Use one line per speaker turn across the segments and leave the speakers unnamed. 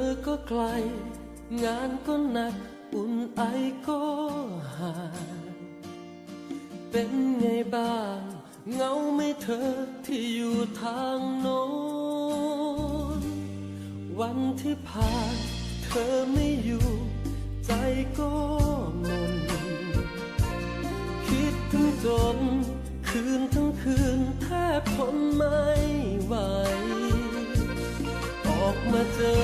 อก็ไกล งานก็หนักอุ่นไอก็ห่างเป็นไงบ้าง เงาไม่เธอที่อยู่ทางโน้นวันที่ผ่านเธอไม่อยู่ ใจก็มนคิดถึงจน คืนทั้งคืนแทบทนไม่ไหว ออกมาเจอ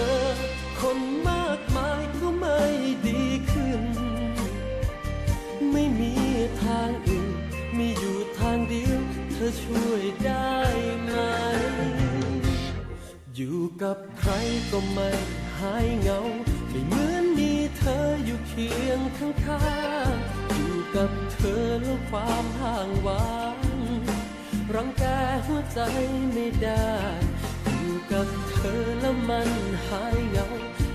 คนมากมายก็ไม่ดีขึ้น ไม่มีทางอื่น มีอยู่ทางเดียว เธอช่วยได้ไหม อยู่กับใครก็ไม่หายเหงา ไม่เหมือนมีเธออยู่เคียงข้างๆอยู่กับเธอแล้วความห่างหวานรังแกหัวใจไม่ได้ กับเธอแล้วมันหายเหงา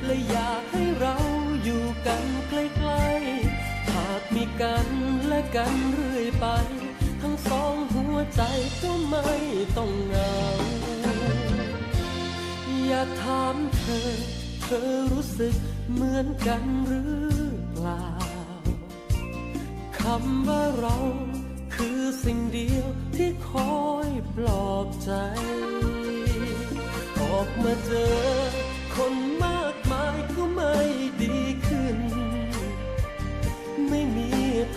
และอยากให้เราอยู่กันใกล้ๆ หากมีกันและกันเรื่อยไป ทั้งสองหัวใจก็ไม่ต้องเหงา อยากถามเธอ เธอรู้สึกเหมือนกันหรือเปล่า คำว่าเราคือสิ่งเดียวที่คอยปลอบใจ มาเจอ คนมากมายก็ไม่ดีขึ้น ไม่มี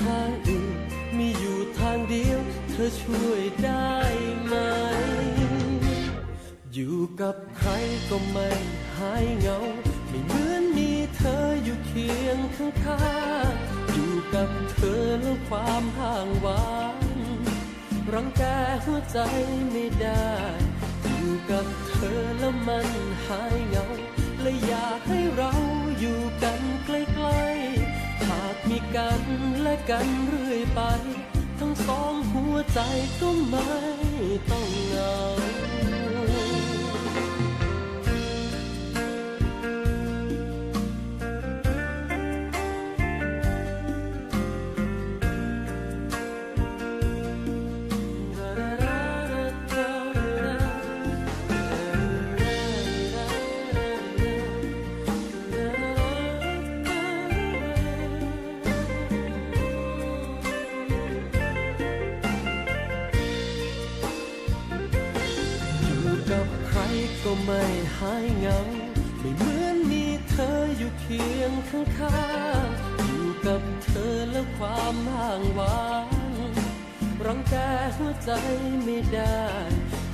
ทางอื่น มีอยู่ทางเดียว เธอช่วยได้ไหม อยู่กับใครก็ไม่หายเหงา ไม่เหมือนมีเธออยู่เคียงข้างๆอยู่กับเธอแล้วความห่างหวานรังแกหัวใจไม่ได้ กับเธอแล้วมันหายเหงา และอยากให้เราอยู่กันใกล้ๆ หากมีกันและกันเรื่อยไป ทั้งสองหัวใจก็ไม่ต้องเหงา กับใครก็ไม่หายเหงา ไม่เหมือนมีเธออยู่เคียงข้างๆอยู่กับเธอแล้วความห่างวานรังแกหัวใจไม่ได้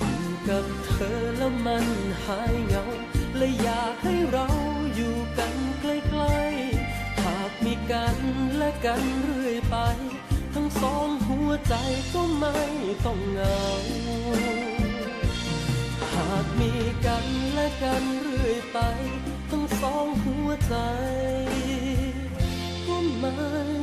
อยู่กับเธอแล้วมันหายเหงา และอยากให้เราอยู่กันใกล้ๆหากมีกันและกันเรื่อยไป ทั้งสองหัวใจก็ไม่ต้องเหงา มีกันและกันเรื่อยไป ทั้งสองหัวใจก็ไม่